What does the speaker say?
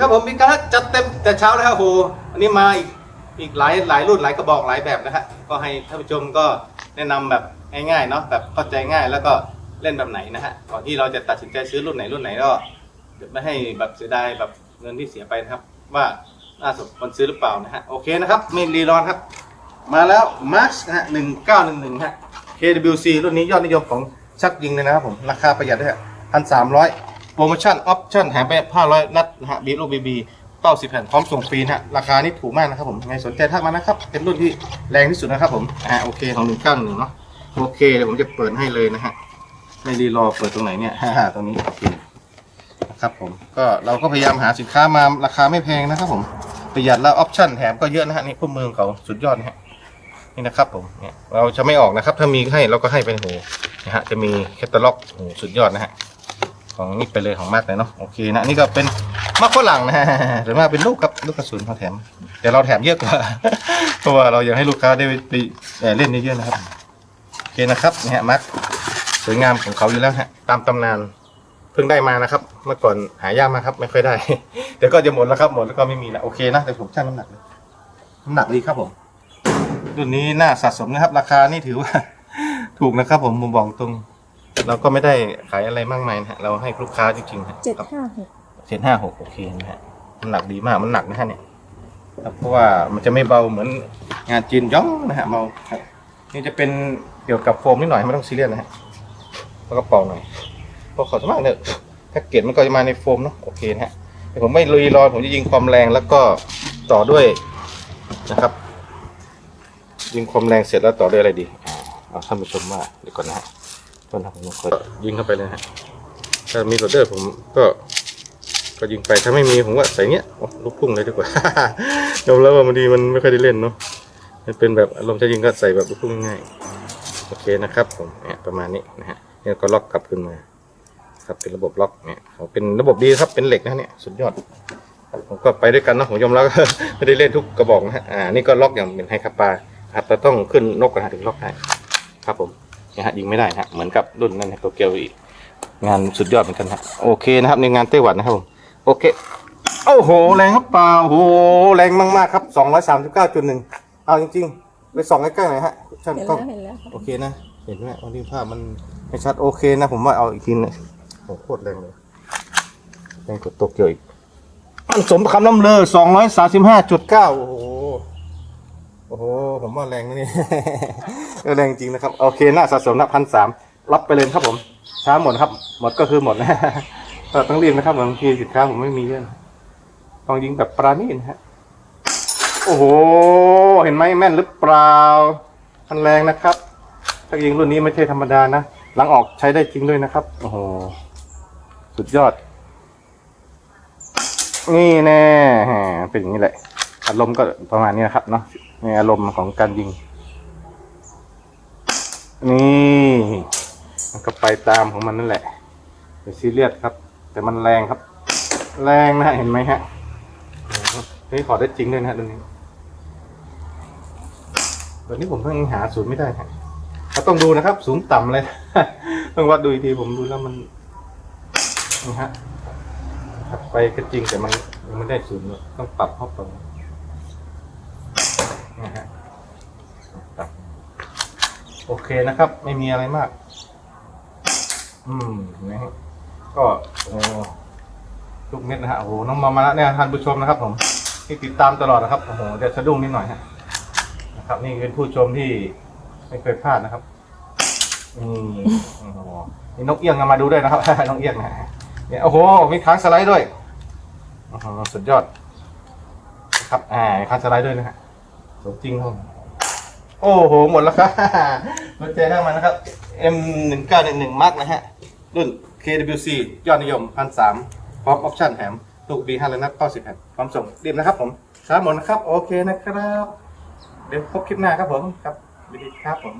ครับผมมีการจัดเต็มแต่เช้าแล้วครับโหวันนี้มาอีกอีกหลายหลายรุ่นหลายกระบอกหลายแบบนะฮะก็ให้ท่านผู้ชมก็แนะนำแบบง่ายๆเนาะแบบเข้าใจง่ายแล้วก็เล่นแบบไหนนะฮะก่อนที่เราจะตัดสินใจซื้อรุ่นไหนรุ่นไหนก็เดี๋ยวไม่ให้แบบเสียดายแบบเงินที่เสียไปนะครับ ว่าน่าสมควรซื้อหรือเปล่านะฮะโอเคนะครับไม่รีรอนครับ มาแล้ว Max นะฮะ1911ฮะ KWC รุ่นนี้ยอดนิยมของชักยิงเลยนะครับผมราคาประหยัดด้วยพันสามร้อย รโมชั่น ออปชั่นแถมไปห้าร้อยนัดนะฮะบีโอบีบีเต้าสิบแผ่นพร้อมส่งฟรีนะฮะราคานี่ถูกมากนะครับผมใครสนใจทักมานะครับ เป็นรุ่นที่แรงที่สุดนะครับผมอ่าโอเคของ191เนาะโอเคเดี๋ยวผมจะเปิดให้เลยนะฮะไม่รีรอเปิดตรงไหนเนี่ยฮ่าๆตรงนี้โอเคนะครับผมก็เราก็พยายามหาสินค้ามาราคาไม่แพงนะครับผมประหยัดแล้วออปชั่นแถมก็เยอะนะฮะนี่พวกมือของเขาสุดยอดนะฮะนี่นะครับผมเนี่ยเราจะไม่ออกนะครับ ถ้ามีให้เราก็ให้เป็นโหนะฮะจะมีแคตตาล็อกโหสุดยอดนะฮะ ของนี่ไปเลยของมากเลยเนาะโอเคนะนี่ก็เป็นมากฝรั่งนะฮะส่วนมาเป็นลูกครับลูกกระสุนเขาแถม แต่เราแถมเยอะกว่าเพราะว่าเราอยากให้ลูกค้าได้ไปเอ่อเล่นเยอะๆนะครับโอเคนะครับนี่ฮะมาร์คสวยงามของเขาอยู่แล้วฮะตามตำนานเพิ่งได้มานะครับเมื่อก่อนหายากมากครับ ไม่ค่อยได้เดี๋ยวก็จะหมดแล้วครับหมดแล้วก็ไม่มีแล้วโอเคนะเดี๋ยวผมชั่งน้ำหนักเลยน้ำหนักดีครับผมรุ่นนี้น่าสะสมนะครับ ราคานี่ถือว่า ถูกนะครับผมผมบอกตรง เราก็ไม่ได้ขายอะไรมากมายนะฮะเราให้ลูกค้าจริงๆฮะเจ็ดครับห้าหกเจ็ดห้าหกโอเคนะฮะมันหนักดีมากมันหนักนะฮะเนี่ยครับเพราะว่ามันจะไม่เบาเหมือนงานจีนย่องนะฮะเบาครับนี่จะเป็นเกี่ยวกับโฟมนิดหน่อยไม่ต้องซีเรียสนะฮะแล้วก็เป่าหน่อยเพราะขอสมากเนี่ยแพ็กเกจมันก็จะมาในโฟมเนาะโอเคนะฮะแต่ผมไม่ลุยรอยผมจะยิงความแรงแล้วก็ต่อด้วยนะครับ ยิงความแรงเสร็จแล้วต่อด้วยอะไรดีอ่าเอาท่านผู้ชมว่าเดี๋ยวก่อนนะฮะ ต้นนะผมกดยิงเข้าไปเลยฮะถ้ามีโรเดอร์ผมก็ก็ยิงไปถ้าไม่มีผมว่าใส่เงี้ยลูกพุ่งเลยดีกว่ายอมรับว่าบางทีมันไม่ค่อยได้เล่นเนาะมันเป็นแบบอารมณ์จะยิงก็ใส่แบบลูกพุ่งง่ายโอเคนะครับผมเนี่ยประมาณนี้นะฮะเนี่ยก็ล็อกกลับขึ้นมาครับเป็นระบบล็อกเนี่ยเขาเป็นระบบดีครับเป็นเหล็กนะเนี่ยสุดยอดผมก็ไปด้วยกันนะผมยอมรับไม่ได้เล่นทุกกระบอกนะฮะอ่านี่ก็ล็อกอย่างเป็นไฮคาปาอาจจะต้องขึ้นนกกระหาถึงล็อกได้ครับผม นี่ยฮะยิงไม่ได้นะฮะเหมือนกับรุ่นนั้นนะตัวเกียวอีก งานสุดยอดเหมือนกันฮะโอเคนะครับในงานไต้หวันนะครับผมโอเคโอ้โหแรงครับเปล่าโอ้โหแรงมากๆครับสองร้อยสามสิบเก้าจุดหนึ่งเอาจริงๆไปส่องใกล้ๆหน่อยฮะช่างเห็นกล้องแล้วเห็นแล้วครับโอเคนะ เห็นไหมวันนี้ภาพมันไม่ชัดโอเคนะ ผมว่าเอาอีกทีนะโอ้โหโคตรแรงเลยแรงกดโตเกียวอีกมันสมคำน้ำเลอสองร้อยสามสิบห้าจุดเก้าโอ้โห โอ้โหผมว่าแรงนะนี่ แรงจริงนะครับ โอเคหน่าสะสมนะพันสามรับไปเลยครับผมช้าหมดครับ หมดก็คือหมดนะต้องรีบนะครับบางทีสินค้าผมไม่มีเยอะต้องยิงแบบปราณีนะฮะโอ้โห เห็นไหมแม่นหรือเปล่ามันแรงนะครับ ถ้ายิงรุ่นนี้ไม่ใช่ธรรมดานะหลังออกใช้ได้จริงด้วยนะครับ โอ้โห สุดยอด นี่แน่เป็นอย่างนี้แหละ อารมณ์ก็ประมาณนี้นะครับเนาะในอารมณ์ของการยิง นี่มันก็ไปตามของมันนั่นแหละเป็นซีเรียสครับ แต่มันแรงครับ แรงนะเห็นไหมฮะเฮ้ยขอได้จริงด้วยนะตัวนี้ตัวนี้ผมเพิ่งหาศูนย์ไม่ได้ฮะเราต้องดูนะครับ สูงต่ำเลยต้องวัดดูอีกทีผมดูแล้วมันนี่ฮะไปก็จริงแต่มันยังไม่ได้ศูนย์ต้องปรับเข้าไป นะฮะปรับโอเคนะครับ ไม่มีอะไรมาก อืมนะฮะก็โอ้ลูกเม็ดนะฮะโอ้โหน้องมามาล้วเนี่ยท่านผู้ชมนะครับ ผม ที่ติดตามตลอดนะครับโอ้โหเดี๋ยวสะดุ้งนิดหน่อยฮะนะครับ นี่เป็นผู้ชมที่ไม่เคยพลาดนะครับนี่โอ้โหนี่นกเอี้ยงมาดูด้วยนะครับนกเอี้ยงนะเนี่ยโอ้โห มีค้างสไลด์ด้วยอ้โหสุดยอดนะครับอ่าค้างสไลด์ด้วยนะฮะ สมจริงครับโอ้โห หมดแล้วครับรถเจนั่งมานะครับ M 1 9 1 1 Mark นะฮะ รุ่น KWC ยอดนิยมพันสามพร้อมออปชั่นแถมถูก B5 เลยนัดเก้าสิบแผ่นพร้อมส่งรีบนะครับผมสามหมดนะครับ โอเคนะครับ เดี๋ยวพบคลิปหน้าครับผม ครับสวัสดีครับผม